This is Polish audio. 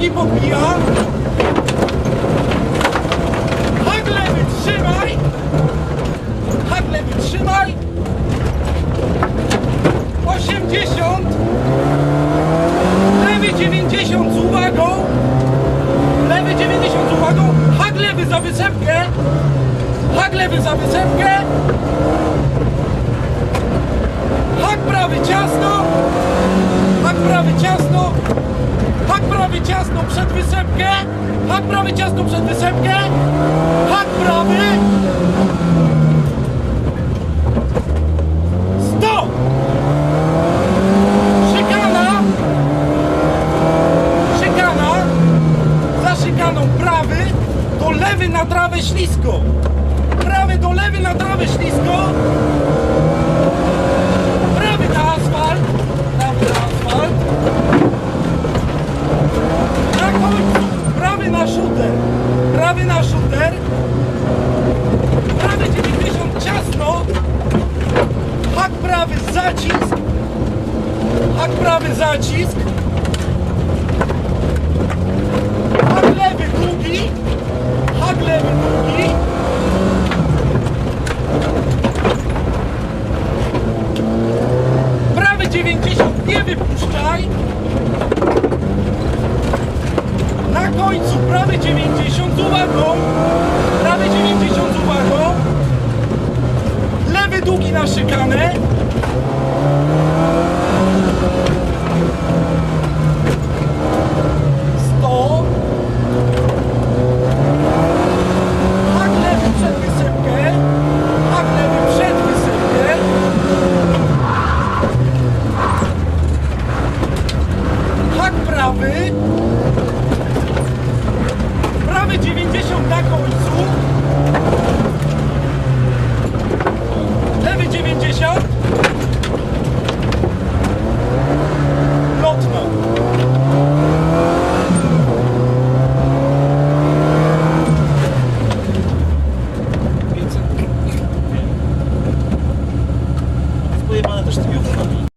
drugi podbija. Hak lewy trzymaj. Hak lewy trzymaj. 80. Lewy 90 z uwagą. Lewy 90 z uwagą. Hak lewy za wysepkę. Hak lewy za wysepkę. Hak prawy ciasno. Hak prawy ciasno. Prawy ciasno przed wysepkę. Hak prawy ciasno przed wysepkę. Hak prawy. Stop! Szykana. Szykana. Za szykaną prawy do lewy na trawę ślisko. Prawy do lewy na trawę ślisko. Prawy na asfalt. Prawy na asfalt. Na końcu. Prawy na shooter. Prawy na shooter. Prawy 90 ciasno. Hak prawy zacisk. Hak prawy zacisk. Hak lewy długi. Hak lewy długi. Prawy 90 nie wypuszczaj. Na końcu prawy 90 z uwagą. Prawy 90 z uwagą. Lewy długi na szykanę. Sto. tartıştık yoksa.